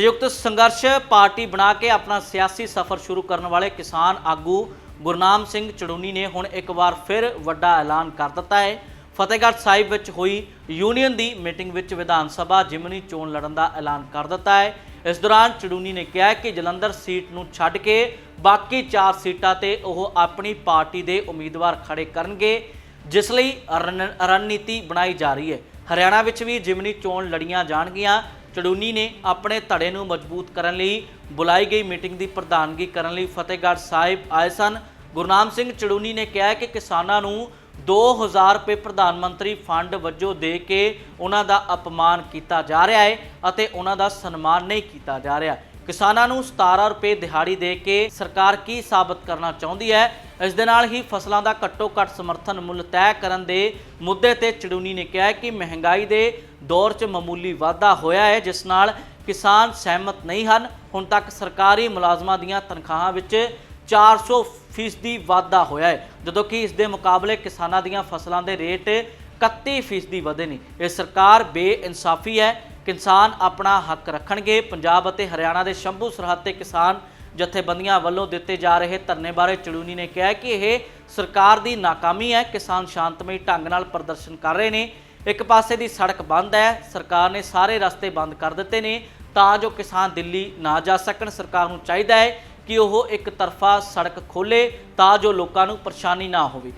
ਸੰਯੁਕਤ ਸੰਘਰਸ਼ ਪਾਰਟੀ ਬਣਾ ਕੇ ਆਪਣਾ ਸਿਆਸੀ ਸਫ਼ਰ ਸ਼ੁਰੂ ਕਰਨ ਵਾਲੇ ਕਿਸਾਨ ਆਗੂ ਗੁਰਨਾਮ ਸਿੰਘ ਚੜੂਨੀ ਨੇ ਹੁਣ ਇੱਕ ਵਾਰ ਫਿਰ ਵੱਡਾ ਐਲਾਨ ਕਰ ਦਿੱਤਾ ਹੈ। ਫਤਿਹਗੜ੍ਹ ਸਾਹਿਬ ਵਿੱਚ ਹੋਈ ਯੂਨੀਅਨ ਦੀ ਮੀਟਿੰਗ ਵਿੱਚ ਵਿਧਾਨ ਸਭਾ ਜਿਮਨੀ ਚੋਣ ਲੜਨ ਦਾ ਐਲਾਨ ਕਰ ਦਿੱਤਾ ਹੈ। ਇਸ ਦੌਰਾਨ ਚੜੂਨੀ ਨੇ ਕਿਹਾ ਕਿ ਜਲੰਧਰ ਸੀਟ ਨੂੰ ਛੱਡ ਕੇ ਬਾਕੀ 4 ਸੀਟਾਂ ਤੇ ਉਹ ਆਪਣੀ ਪਾਰਟੀ ਦੇ ਉਮੀਦਵਾਰ ਖੜੇ ਕਰਨਗੇ, ਜਿਸ ਲਈ ਰਣ- ਰਣਨੀਤੀ ਬਣਾਈ ਜਾ ਰਹੀ ਹੈ। ਹਰਿਆਣਾ ਵਿੱਚ ਵੀ ਜਿਮਨੀ ਚੋਣ ਲੜੀਆਂ ਜਾਣਗੀਆਂ। ਚੜੂਨੀ ਨੇ ਆਪਣੇ ਧੜੇ ਨੂੰ ਮਜ਼ਬੂਤ ਕਰਨ ਲਈ, ਬੁਲਾਈ ਗਈ ਮੀਟਿੰਗ ਦੀ ਪ੍ਰਧਾਨਗੀ ਕਰਨ ਲਈ ਫਤਿਹਗੜ੍ਹ ਸਾਹਿਬ ਆਏ ਸਨ। ਗੁਰਨਾਮ ਸਿੰਘ ਚੜੂਨੀ ਨੇ ਕਿਹਾ ਕਿ ਕਿਸਾਨਾਂ ਨੂੰ 2000 ਰੁਪਏ ਪ੍ਰਧਾਨ ਮੰਤਰੀ ਫੰਡ ਵਜੋਂ ਦੇ ਕੇ ਉਹਨਾਂ ਦਾ ਅਪਮਾਨ ਕੀਤਾ ਜਾ ਰਿਹਾ ਹੈ ਅਤੇ ਉਹਨਾਂ ਦਾ ਸਨਮਾਨ ਨਹੀਂ ਕੀਤਾ ਜਾ ਰਿਹਾ। ਕਿਸਾਨਾਂ ਨੂੰ 17 ਰੁਪਏ ਦਿਹਾੜੀ ਦੇ ਕੇ ਸਰਕਾਰ ਕੀ ਸਾਬਤ ਕਰਨਾ ਚਾਹੁੰਦੀ ਹੈ? ਇਸ ਦੇ ਨਾਲ ਹੀ ਫਸਲਾਂ ਦਾ ਘੱਟੋ ਘੱਟ ਸਮਰਥਨ ਮੁੱਲ ਤੈਅ ਕਰਨ ਦੇ ਮੁੱਦੇ ਤੇ ਚੜੂਨੀ ਨੇ ਕਿਹਾ ਕਿ ਮਹਿੰਗਾਈ ਦੇ ਦੌਰ 'ਚ ਮਾਮੂਲੀ ਵਾਧਾ ਹੋਇਆ ਹੈ, ਜਿਸ ਨਾਲ ਕਿਸਾਨ ਸਹਿਮਤ ਨਹੀਂ ਹਨ। ਹੁਣ ਤੱਕ ਸਰਕਾਰੀ ਮੁਲਾਜ਼ਮਾਂ ਦੀਆਂ ਤਨਖਾਹਾਂ ਵਿੱਚ 400 ਫੀਸਦੀ ਵਾਧਾ ਹੋਇਆ ਹੈ, ਜਦੋਂ ਕਿ ਇਸ ਦੇ ਮੁਕਾਬਲੇ ਕਿਸਾਨਾਂ ਦੀਆਂ ਫਸਲਾਂ ਦੇ ਰੇਟ 31 ਫੀਸਦੀ ਵਧੇ ਨੇ। ਇਹ ਸਰਕਾਰ ਬੇਇਨਸਾਫੀ ਹੈ। ਕਿਸਾਨ ਆਪਣਾ ਹੱਕ ਰੱਖਣਗੇ। ਪੰਜਾਬ ਅਤੇ ਹਰਿਆਣਾ ਦੇ ਸ਼ੰਭੂ ਸਰਹੱਦ ਤੇ ਕਿਸਾਨ ਜਥੇਬੰਦੀਆਂ ਵੱਲੋਂ ਦਿੱਤੇ ਜਾ ਰਹੇ ਧਰਨੇ ਬਾਰੇ ਚੜੂਨੀ ਨੇ ਕਿਹਾ ਕਿ ਇਹ ਸਰਕਾਰ ਦੀ ਨਾਕਾਮੀ ਹੈ। ਕਿਸਾਨ ਸ਼ਾਂਤਮਈ ਢੰਗ ਨਾਲ ਪ੍ਰਦਰਸ਼ਨ ਕਰ ਰਹੇ ਨੇ। ਇੱਕ ਪਾਸੇ ਦੀ ਸੜਕ ਬੰਦ ਹੈ। ਸਰਕਾਰ ਨੇ ਸਾਰੇ ਰਸਤੇ ਬੰਦ ਕਰ ਦਿੱਤੇ ਨੇ ਤਾਂ ਜੋ ਕਿਸਾਨ ਦਿੱਲੀ ਨਾ ਜਾ ਸਕਣ। ਸਰਕਾਰ ਨੂੰ ਚਾਹੀਦਾ ਹੈ ਕਿ ਉਹ ਇੱਕ ਤਰਫਾ ਸੜਕ ਖੋਲੇ ਤਾਂ ਜੋ ਲੋਕਾਂ ਨੂੰ ਪਰੇਸ਼ਾਨੀ ਨਾ ਹੋਵੇ।